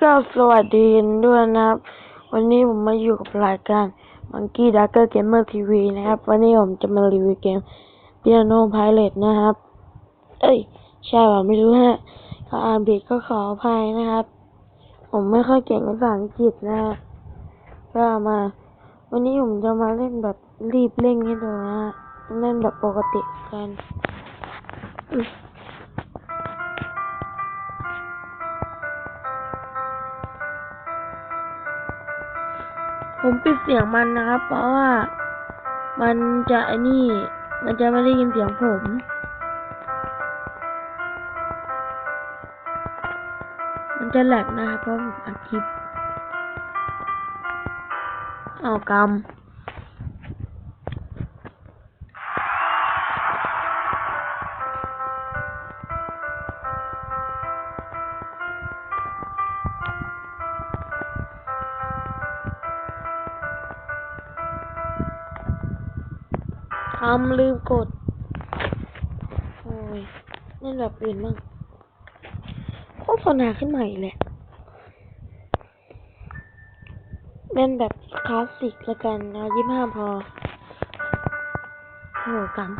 ก็สวัสดีด้วยนะครับ วันนี้ผมมาอยู่กับรายการ Monkey Ducker Gamer TV นะครับ วันนี้ผมจะมารีวิวเกม Piano Pilot นะครับ เอ้ย ใช่ป่ะไม่รู้ฮะถ้าอ่านผิดก็ขออภัยนะครับ ผมไม่ค่อยเก่งภาษาอังกฤษนะฮะก็มา วันนี้ผมจะมาเล่นแบบรีบเร่งให้ดูนะฮะเล่นแบบปกติกัน ผมปิดเสียงมันนะครับ เพราะว่ามันจะไอ้นี่ มันจะไม่ได้ยินเสียงผม มันจะแหลกนะครับเพราะผมอัดคลิปเอากำำลืมกด โอ้ยเล่นแบบอื่นบ้างโฆษณาขึ้นใหม่แหละเล่นแบบคลาสสิกละกันนะยี่ห้าพอโหกัน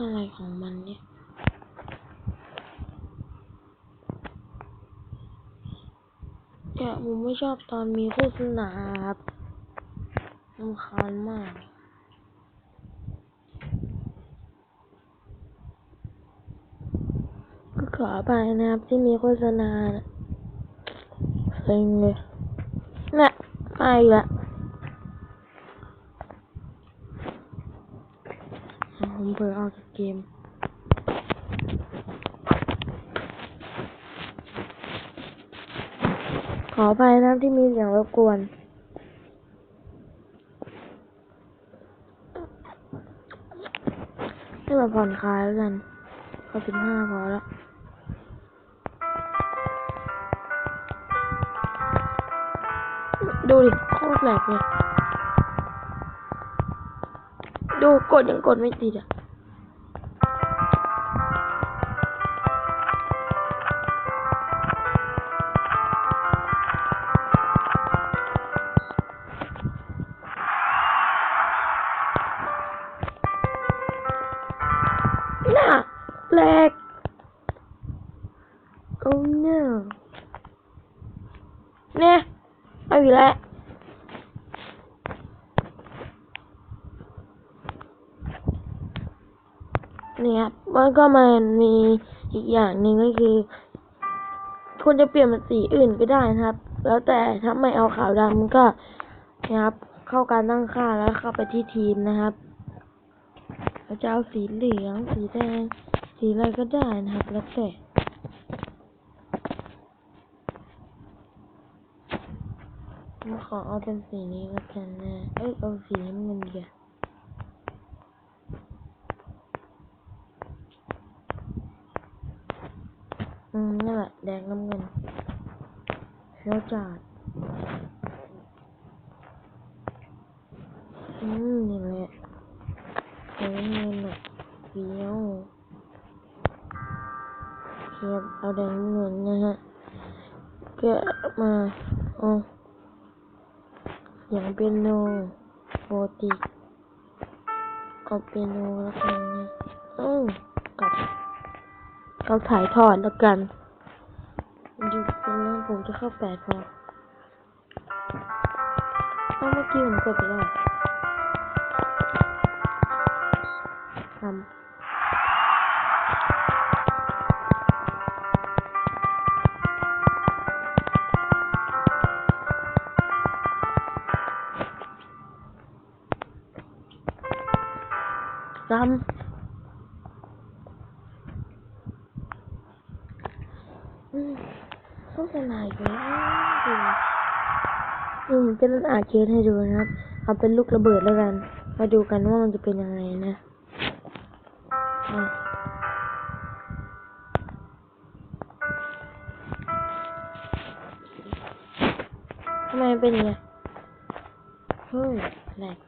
อะไรของมันเนี่ยแต่ผมไม่ชอบตอนมีโฆษณาครับรำคาญมากก็ขออภัยนะครับที่มีโฆษณาเซ็งเลยน่ะมาอีกและเอาผม เกม ขออภัยนะที่มีเสียงรบกวน ให้มาผ่อนคลายแล้วกันเอาสิบห้าพอแล้วดูดิโคตรแหลกเลย ดูกดยังกดไม่ติดอะ เอาอีกแล้วเนี่ยครับมันก็มันมีอีกอย่างหนึ่งก็คือคุณจะเปลี่ยนเป็นสีอื่นก็ได้นะครับ แล้วแต่ถ้าไม่เอาขาวดำก็นะครับ เข้าการตั้งค่าแล้วเข้าไปที่ทีมนะครับเราจะเอาสีเหลือง สีแดง สีอะไรก็ได้นะครับ แล้วแต่ผม ขอเอาเป็นสีนี้ล้วกันนะ เอ้ยเอาสีน้ำเงินดีกว่าอืมนั่นแหละแดงน้ำเงินแล้วจัดอืมนี่แหละแดงน้ำเงินอะเฟี้ยวเทียบเอาแดงน้ำเงินนะฮะก็มาเอาอย่างเป็นโนโปรติกเอาเป็นโนแล้วกันนะเอ้ากับเขาถ่ายทอดแล้วกันอยู่ตรงนั้นผมจะเข้าแปดพอเอ้าเมื่อกี้ผมกดไปแล้วท ซ้ำอืมโฆษณาอีกแล้วดูอืมจะเล่นอาเคสให้ดูนะครับ เอาเป็นลูกระเบิดแล้วกัน มาดูกันว่ามันจะเป็นยังไงนะทำไมเป็นอย่างเงี้ยเฮ้ยแหลก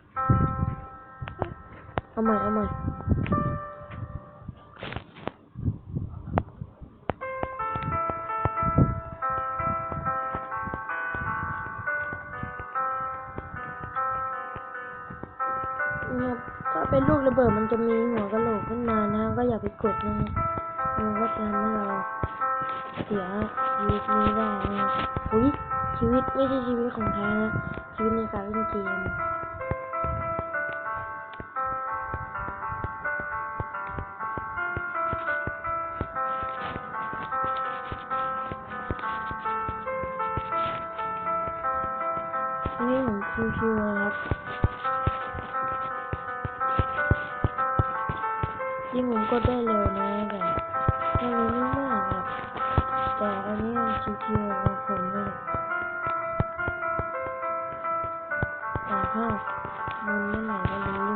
เอาใหม่เอาใหม่เนี่ยถ้าเป็นลูกระเบิดมันจะมีหัวกะโหลกขึ้นมานะก็อย่าไปกดนะมันก็จะทำให้เราเสียชีวิตนี้ได้นะอุ้ยชีวิตไม่ใช่ชีวิตของแท้นะชีวิตในการเล่นเกม ผมชิวๆเลยครับ ยิ่งผมก็ได้เร็วนะแต่ถ้าเร็วไม่มากครับ แต่อันนี้มันชิวๆของผมเลยแต่ถ้ามันเมื่อไหร่ก็รู้เ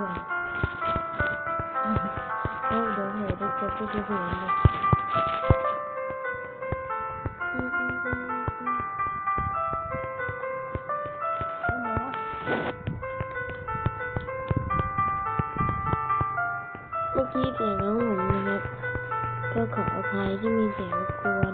รื่องเดี๋ยวเหตุได้เจอผู้ช่วยเลย ที่เสียงน้องผมนะครับ ก็ขออภัยที่มีเสียงรบกวน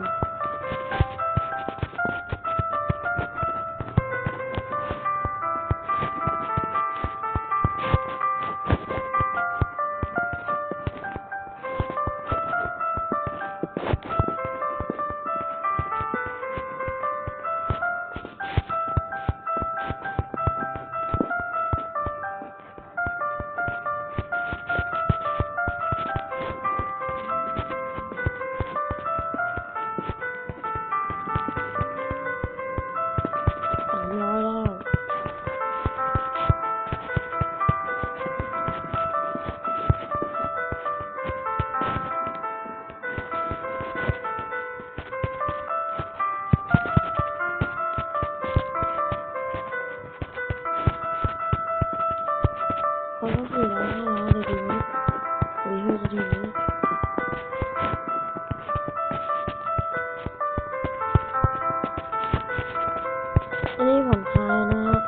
เขาต้องสี่ร้อยห้าร้อยเลยดีไหมหรือห้าจะถึงไหมอันนี้ผ่อนคลายนะฮะ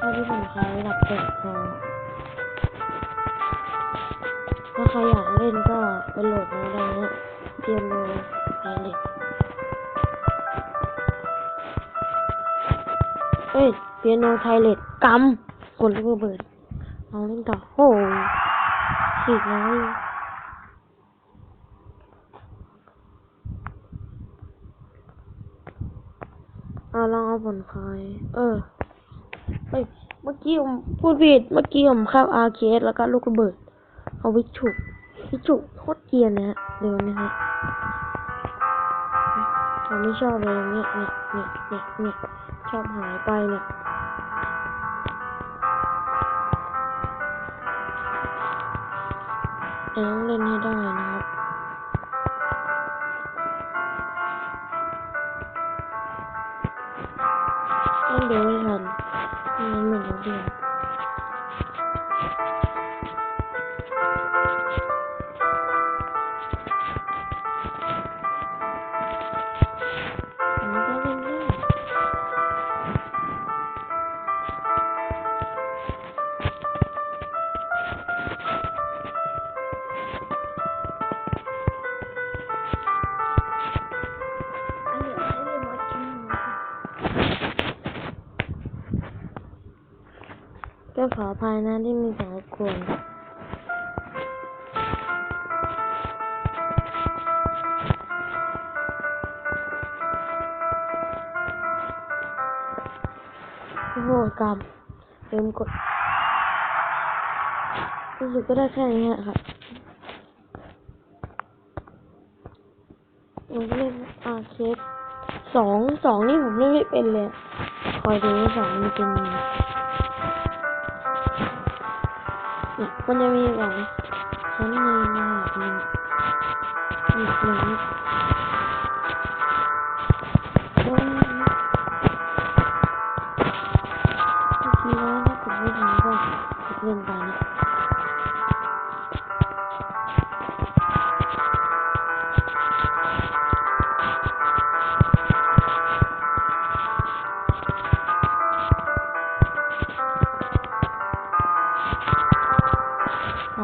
ถ้าที่ผ่อนคลายระดับเจ็ดพอถ้าใครอยากเล่นก็ไปโหลดมาได้นะเปียโนไพเล็ตเอ้ยเปียโนไทเล็ตกำกดลูกระเบิด เอาเล่นต่อโอ้ยฉีกแล้วอ่าลองเอาผ่อนคลาย เออเฮ้ยเมื่อกี้ผมพูดผิด เมื่อกี้ผมเข้าอาร์เคสแล้วก็ลูกระเบิด เอาวิชุวิชุโคตรเกียนนะฮะเร็วนะฮะผมไม่ชอบเลยเนี่ยเนี่ยเนี่ยเนี่ยเนี่ยชอบหายไปเนี่ย แต่ต้อง ก็ขออภัยนะที่มีสียงรกวนโอ้โหกรรมลืมกดรู้สึกก็ได้แค่นี้อะครับผมเล่นอาเคสสองสองนี่ผมเล่นไม่เป็นเลย คอยดูว่าสองมันเป็นยังไง เนี่ยมันจ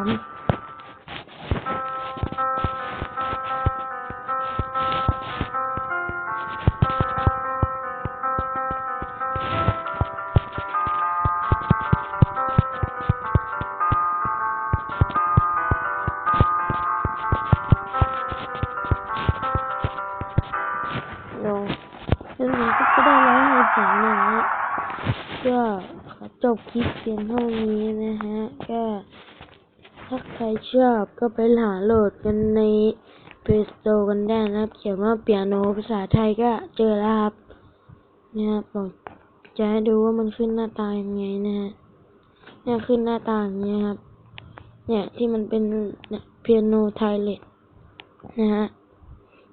ผมลงซึ่งผมก็ได้ร้อยหกสิบนะฮะก็ขอจบคลิปเพียงเท่านี้นะฮะ ก็ ถ้าใครชอบก็ไปหาโหลดกันใน Play Store กันได้นะครับ เขียนว่าเปียโนภาษาไทยก็เจอแล้วครับนี่ครับผมจะให้ดูว่ามันขึ้นหน้าตายังไงนะฮะเนี่ยขึ้นหน้าตาอย่างเงี้ยครับ เนี่ยที่มันเป็นเปียโนไทยเลตนะฮะ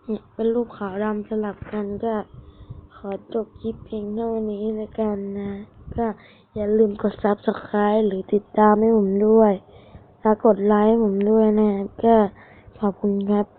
เนี่ยเป็นรูปขาวดำสลับกันก็ขอจบคลิปเพียงเท่านี้แล้วกันนะ ก็อย่าลืมกด Subscribe หรือติดตามให้ผมด้วย ฝากกดไลค์ผมด้วยนะครับก็ขอบคุณครับ